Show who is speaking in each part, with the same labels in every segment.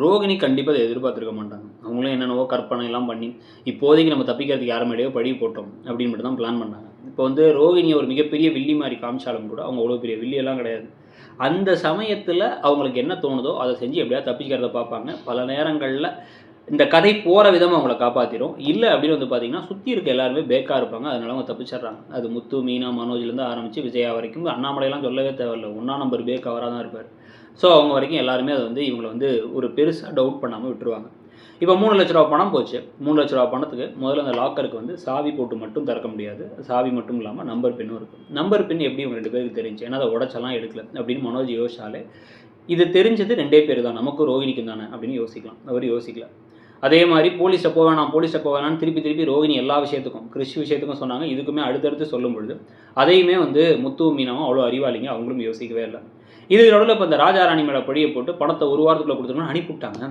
Speaker 1: ரோகிணி கண்டிப்பாக அதை எதிர்பார்த்துருக்க மாட்டாங்க. அவங்களும் என்னென்னவோ கற்பனை எல்லாம் பண்ணி இப்போதைக்கு நம்ம தப்பிக்கிறதுக்கு யாரும் இடையோ படி போட்டோம் அப்படின்னு மட்டும் தான் பிளான் பண்ணாங்க. இப்போ வந்து ரோகிணியை ஒரு மிகப்பெரிய வில்லி மாதிரி காமிச்சாலும் கூட அவங்க அவ்வளோ பெரிய வில்லியெல்லாம் கிடையாது. அந்த சமயத்தில் அவங்களுக்கு என்ன தோணுதோ அதை செஞ்சு எப்படியாவது தப்பிக்கிறத பார்ப்பாங்க. பல நேரங்களில் இந்த கதை போகிற விதமாக அவங்கள காப்பாற்றிடும் இல்லை அப்படின்னு வந்து பார்த்தீங்கன்னா சுற்றி இருக்க எல்லாருமே பேக்காக இருப்பாங்க. அதனால அவங்க தப்பிச்சிடுறாங்க. அது முத்து மீனா மனோஜ்லேருந்து ஆரம்பித்து விஜயா வரைக்கும். அண்ணாமலையெல்லாம் சொல்லவே தேவையில்ல. ஒன்றா நம்பர் பேக் அவராக தான் இருப்பார். ஸோ அவங்க வரைக்கும் எல்லாருமே அதை வந்து இவங்களை வந்து ஒரு பெருசாக டவுட் பண்ணாமல் விட்டுருவாங்க. இப்போ மூணு லட்ச ரூபா பணம் போச்சு. மூணு லட்ச ரூபா பணத்துக்கு முதல்ல அந்த லாக்கருக்கு வந்து சாவி போட்டு மட்டும் திறக்க முடியாது. சாவி மட்டும் இல்லாமல் நம்பர் பின்னும் இருக்கும் நம்பர் பின் எப்படி இவங்க ரெண்டு பேருக்கு தெரிஞ்சு? ஏன்னா அதை உடச்செல்லாம் எடுக்கல அப்படின்னு மனோஜ் யோசிச்சாலே இது தெரிஞ்சது ரெண்டே பேர் தான் நமக்கும் ரோகிணிக்கும் தானே அப்படின்னு யோசிக்கலாம். அவர் யோசிக்கல. அதே மாதிரி போலீஸை போக வேணாம் போலீஸை போக வேணாம்னு திருப்பி திருப்பி ரோகிணி எல்லா விஷயத்துக்கும் கிறிஸ்டி விஷயத்துக்கும் சொன்னாங்க. இதுக்குமே அடுத்தடுத்து சொல்லும் பொழுது அதையுமே வந்து முத்து மீனவும் அவ்வளோ அறிவாளிங்க அவங்களும் யோசிக்கவே இல்லை. இது நடுவில் இப்போ இந்த ராஜாராணி மேலே பொடியை போட்டு பணத்தை ஒரு வாரத்துக்குள்ளே கொடுத்துருக்கணும் அனுப்பிவிட்டாங்க.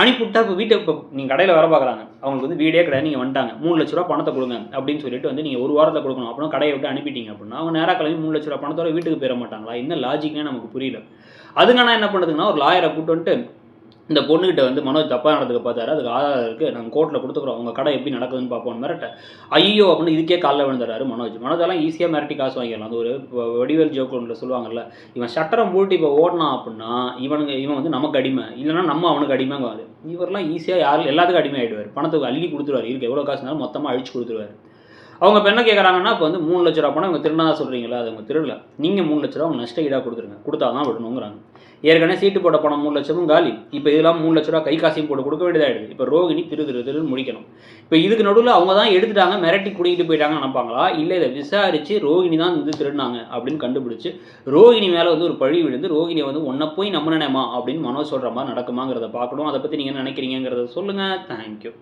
Speaker 1: அனுப்பிவிட்டா இப்போ வீட்டை இப்போ நீங்கள் கடையில் வர பார்க்குறாங்க. அவங்களுக்கு வந்து வீடே கிடையாது நீங்கள் வந்துட்டாங்க. மூணு லட்ச ரூபா பணத்தை கொடுங்க அப்படின்னு சொல்லிட்டு வந்து நீங்கள் ஒரு வாரத்தில் கொடுக்கணும். அப்படின்னா கடையை விட்டு அனுப்பிட்டீங்க அப்படின்னா அவங்க நேராக கிளம்பி மூணு லட்ச ரூபா பணத்தோட வீட்டுக்கு போயிட மாட்டாங்களா? என்ன லாஜிக்னே நமக்கு புரியல. அதுக்கான என்ன பண்ணுறதுங்கன்னா ஒரு லாயரை கூட்டு வந்துட்டு இந்த பொண்ணுகிட்ட வந்து மனோஜ் தப்பாக நடந்துக்க பார்த்தாரு. அதுக்கு ஆதாரம் இருக்குது நாங்கள் கோர்ட்டில் கொடுத்துக்குறோம். உங்கள் கடை எப்படி நடக்குதுன்னு பார்ப்போம் மிரட்ட. ஐயோ அப்படின்னு இதுக்கே காலைல விழுந்துறாரு மனோஜ். மனோஜெல்லாம் ஈஸியாக மிரட்டி காசு வாங்கிடலாம். அது ஒரு வடிவேல் ஜோக் ஒன்று சொல்லுவாங்கல்ல இவன் சட்டரம் போட்டு இப்போ ஓடினான் அப்படின்னா இவனுங்க இவன் வந்து நமக்கு அடிமை இல்லைன்னா நம்ம அவனுக்கு அடிமைங்க இவரெல்லாம் ஈஸியாக யார் எல்லாத்துக்கும் அடிமை ஆகிடுவார் பணத்துக்கு அள்ளி கொடுத்துருவார். இருக்கு எவ்வளோ காசுனாலும் மொத்தமாக அழிச்சு கொடுத்துருவார். அவங்க இப்போ என்ன கேட்குறாங்கன்னா இப்போ வந்து மூணு லட்ச ரூபா பணம் இவங்க திருடினா சொல்கிறீங்களா அது அவங்க திருடல. நீங்கள் மூணு லட்ச ரூபா அவங்க நஷ்ட ஈடாக கொடுத்துருங்க. கொடுத்தா தான் விடணுங்கிறாங்க. ஏற்கனவே சீட்டு போட்ட பணம் மூணு லட்சமும் காலி. இப்போ இதெல்லாம் மூணு லட்ச ரூபா கை காசையும் போட்டு கொடுக்க வேண்டியதாகிடுது இப்போ ரோகிணி திரு திரு திருன்னு முடிக்கணும். இப்போ இதுக்கு நடுவில் அவங்க தான் எடுத்துட்டாங்க மிரட்டி குடிக்கிட்டு போயிட்டாங்கன்னு நினைப்பாங்களா? இல்லை இதை விசாரித்து ரோகிணி தான் வந்து திருடினாங்க அப்படின்னு கண்டுபிடிச்சு ரோகிணி மேலே வந்து ஒரு பழி விழுந்து ரோகிணியை வந்து ஒன்றை போய் நம்பினேமா அப்படின்னு மனோ சொல்கிற மாதிரி நடக்குமாங்கிறத பார்க்கணும். அதை பற்றி நீங்கள் என்ன நினைக்கிறீங்கிறத சொல்லுங்கள் தேங்க்யூ